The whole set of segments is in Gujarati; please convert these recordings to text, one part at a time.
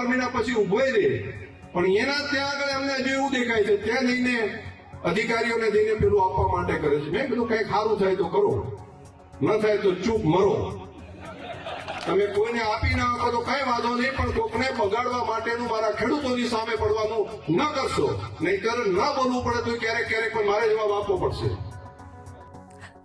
બાર મહિના પછી ઊભો રહે. પણ એના ત્યાં આગળ અમને હજુ એવું દેખાય છે ત્યાં જઈને અધિકારીઓને જઈને પેલું આપવા માટે કરે છે. મેં કીધું કંઈક સારું થાય તો કરો. ન થાય તો ચૂપ મરો. તમે કોઈને આપી ના આપો તો કઈ વાંધો નહીં, પણ કોકને બગાડવા માટેનું મારા ખેડૂતોની સામે પડવાનું ન કરશો. નહીતર ન બોલવું પડે તો ક્યારેક ક્યારેક પણ મારે જવાબ આપવો પડશે.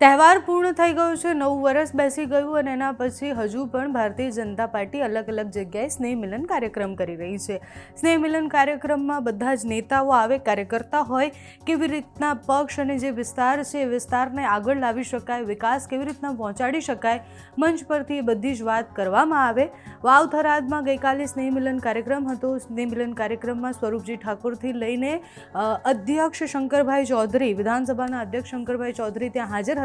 તહેવાર પૂર્ણ થઈ ગયો છે, નવું વર્ષ બેસી ગયું અને એના પછી હજુ પણ ભારતીય જનતા પાર્ટી અલગ અલગ જગ્યાએ સ્નેહ મિલન કાર્યક્રમ કરી રહી છે. સ્નેહ મિલન કાર્યક્રમમાં બધા જ નેતાઓ આવે, કાર્યકર્તા હોય, કેવી રીતના પક્ષ અને જે વિસ્તાર છે, એ વિસ્તારને આગળ લાવી શકાય, વિકાસ કેવી રીતના પહોંચાડી શકાય, મંચ પરથી બધી જ વાત કરવામાં આવે. વાવ થરાદમાં ગઈકાલે સ્નેહ મિલન કાર્યક્રમ હતો. સ્નેહ મિલન કાર્યક્રમમાં સ્વરૂપજી ઠાકોરથી લઈને અધ્યક્ષ શંકરભાઈ ચૌધરી, વિધાનસભાના અધ્યક્ષ શંકરભાઈ ચૌધરી ત્યાં હાજર હતા.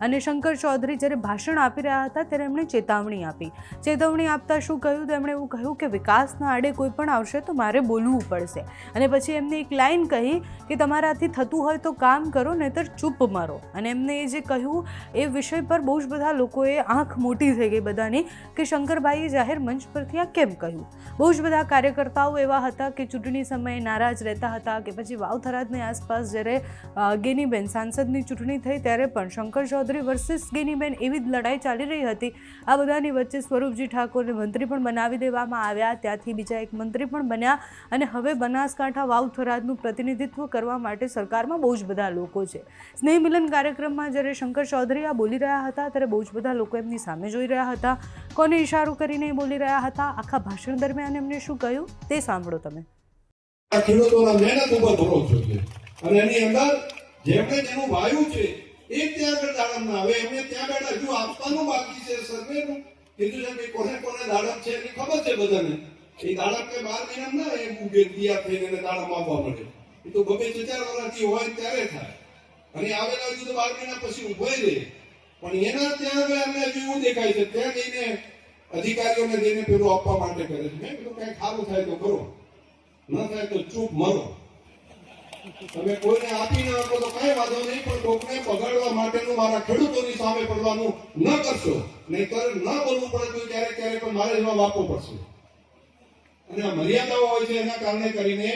અને શંકર ચૌધરી જ્યારે ભાષણ આપી રહ્યા હતા ત્યારે એમણે ચેતવણી આપી. ચેતવણી આપતા શું કહ્યું? તો એમણે એવું કહ્યું કે વિકાસના આડે કોઈ પણ આવશે તો મારે બોલવું પડશે. અને પછી એમને એક લાઈન કહી કે તમારાથી થતું હોય તો કામ કરો, નહીતર ચૂપ મરો. અને એમને એ જે કહ્યું એ વિષય પર બહુ જ બધા લોકોએ આંખ મોટી થઈ ગઈ બધાની કે શંકરભાઈએ જાહેર મંચ પરથી આ કેમ કહ્યું? બહુ જ બધા કાર્યકર્તાઓ એવા હતા કે ચૂંટણી સમયે નારાજ રહેતા હતા કે પછી વાવથરાજની આસપાસ જ્યારે ગેનીબેન સાંસદની ચૂંટણી થઈ ત્યારે પણ શંકર ચૌધરી વર્સિસ ગિનીબેન એવી જ લડાઈ ચાલી રહી હતી. આ બધાની વચ્ચે સ્વરૂપજી ઠાકોરને મંત્રી પણ બનાવી દેવામાં આવ્યા. ત્યાંથી બીજા એક મંત્રી પણ બન્યા અને હવે બનાસકાંઠા વાવ થરાદનું પ્રતિનિધિત્વ કરવા માટે સરકારમાં બહુ જ બધા લોકો છે. સ્નેહ મિલન કાર્યક્રમમાં જ્યારે શંકર ચૌધરી આ બોલી રહ્યા હતા, ત્યારે બહુ જ બધા લોકો એમની સામે જોઈ રહ્યા હતા. કોને ઇશારો કરીને બોલી રહ્યા હતા? આખા ભાષણ દરમિયાન એમને શું કહ્યું? તે સાંભળો તમે. ખેડૂતોના મહેનત ઉપર ભરોસો છે. અને એની અંદર જેમણે જેનું વાયુ છે એ ત્યાં આગળ દાડમમાં આવે એમને ત્યાં આગળ હજુ આપવાનું બાકી છે સર્વેનું. કીધું છે કે કોને કોને દાડમ છે એની ખબર છે બધાને. એ દાડમ કે બાર મહિના ના, એ ઉગે દિયા થઈને એને દાડમ આપવા મળે એ તો ગમે તે ચાર વર્ષથી હોય ત્યારે થાય. અને આવેલા હજુ તો બાર મહિના પછી ઊભો રહે પણ એના ત્યાં આગળ અમને હજુ એવું દેખાય છે. ત્યાં જઈને અધિકારીઓને જઈને પેલું આપવા માટે કરે છે. મેં કીધું, કઈ સારું થાય તો કરો. ન થાય તો ચૂપ મરો. તમે કોઈને આપી ના આપો તો કઈ વાંધો નહીં, પણ કોકને બગાડવા માટેનું મારા ખેડૂતોની સામે પડવાનું ન કરશો. નહીતર ન બોલવું પડે તો ક્યારેક ક્યારેક પણ મારે જવાબ આપવો પડશે. અને આ મર્યાદાઓ હોય છે એના કારણે કરીને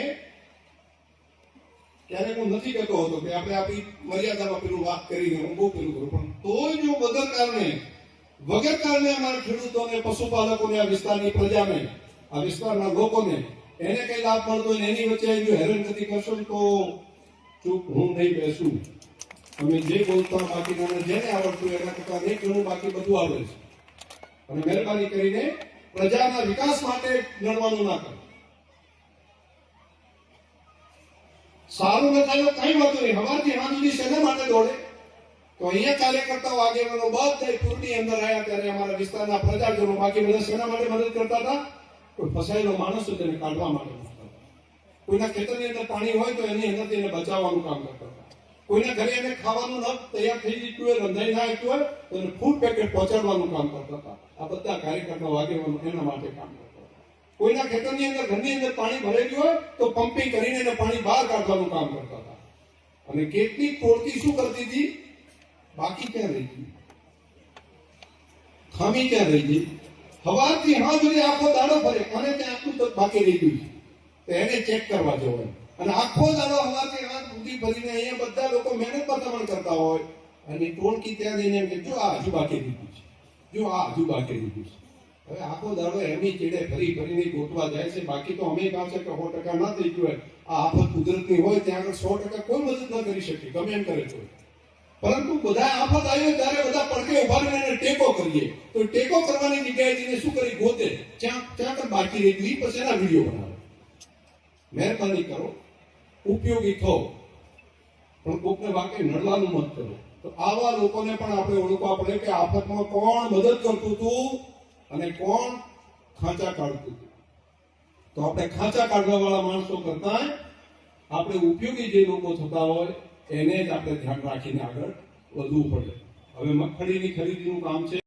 ક્યારેક હું નથી કહેતો હતો કે આપણે આપણી મર્યાદામાં પેલું વાત કરીને હું બહુ પેલું કરું, પણ તોય જો વગર કારણે વગર કારણે અમારા ખેડૂતોને, પશુપાલકોને આ વિસ્તારની પ્રજાને, આ વિસ્તારના લોકોને એને કઈ લાભ મળતો હોય એની વચ્ચે જો હેરાનગતિ કરશો તો ચૂપ હું નહીં બેસું. તમે જે બોલતા બાકી જેને આવડતું એના કરતા નહીં ઘણું બાકી બધું આવડે છે. અને મહેરબાની કરીને પ્રજાના વિકાસ માટે લડવાનું ના કરો. સારું બતાવ્યો કઈ વાંધો નહીં. હવારથી હા સુધી શેના માટે દોડે? તો અહીંયા કાર્યકર્તાઓ, આગેવાનો બધા પૂરની અંદર આવ્યા ત્યારે અમારા વિસ્તારના પ્રજાજનો બાકી બધા શેના માટે મદદ કરતા હતા? કોઈ ફસાયેલો માણસ તેને કાઢવા માટે કોઈના ખેતરની અંદર પાણી હોય તો એની અંદરથી એને બચાવવાનું કામ કરતા કોઈના ઘરે એને ખાવાનું ન તૈયાર થઈ જતું હોય, રંધાઈ ના આવતું હોય, તો એને ફૂડ પેકેટ પહોંચાડવાનું કામ કરતા હતા. આ બધા કાર્યકર્તાઓ આગેવાનો એના માટે કામ કરતા કોઈના ખેતરની અંદર, ઘરની અંદર પાણી ભરેલું હોય, તો પમ્પિંગ કરીને એને પાણી બહાર કાઢવાનું કામ કરતા હતા. અને કેટલી કોળતી શું કરતી હતી? બાકી ક્યાં રહી ગઈ? ખામી ક્યાં રહી ગઈ? સવારથી હા સુધી આખો દાડો ફરે. અને ત્યાં આટલું બાકી રહી ગયું તો એને ચેક કરવા જવાય અને આખો દાડો સવારથી હાથ સુધી ભરીને અહીંયા બધા લોકો મહેનત પતામણ કરતા હોય. અને ટોળકી ત્યાં જઈને એમ કે, જો આ હજુ બાકી દીધું છે. જો આ હજુ બાકી દીધું છે. હવે આખો દાડો એમની ચીડે ફરી ફરીને ગોતવા જાય છે. બાકી તો અમે પાસે કે સો ટકા ના થઈ ગયું હોય. આ આફત કુદરતની હોય, ત્યાં આગળ સો ટકા કોઈ મદદ ન કરી શકે. ગમે એમ કરે તો. પરંતુ બધા આફત આવી ત્યારે બધા પડકે ઊભા એને ટેકો કરીએ. તો ટેકો કરવાની જગ્યાએ જઈને શું કરી? ગોતે. ત્યાં ત્યાં કર બાકી રહી? ગયું પછી એના વીડિયો બનાવે. મહેરબાની કરો. ઉપયોગી થો. પણ કોકને વાકે નડવાનું મત કરો. તો આવા લોકોને પણ આપણે ઓળખવા પડે કે આફતમાં કોણ મદદ કરતું હતું અને કોણ ખાંચા કાઢતું હતું. તો આપણે ખાંચા કાઢવા વાળા માણસો કરતા આપણે ઉપયોગી જે લોકો થતા હોય એને જ આપણે ધ્યાન રાખીને આગળ વધવું પડે. હવે મગફળીની ખરીદીનું કામ છે.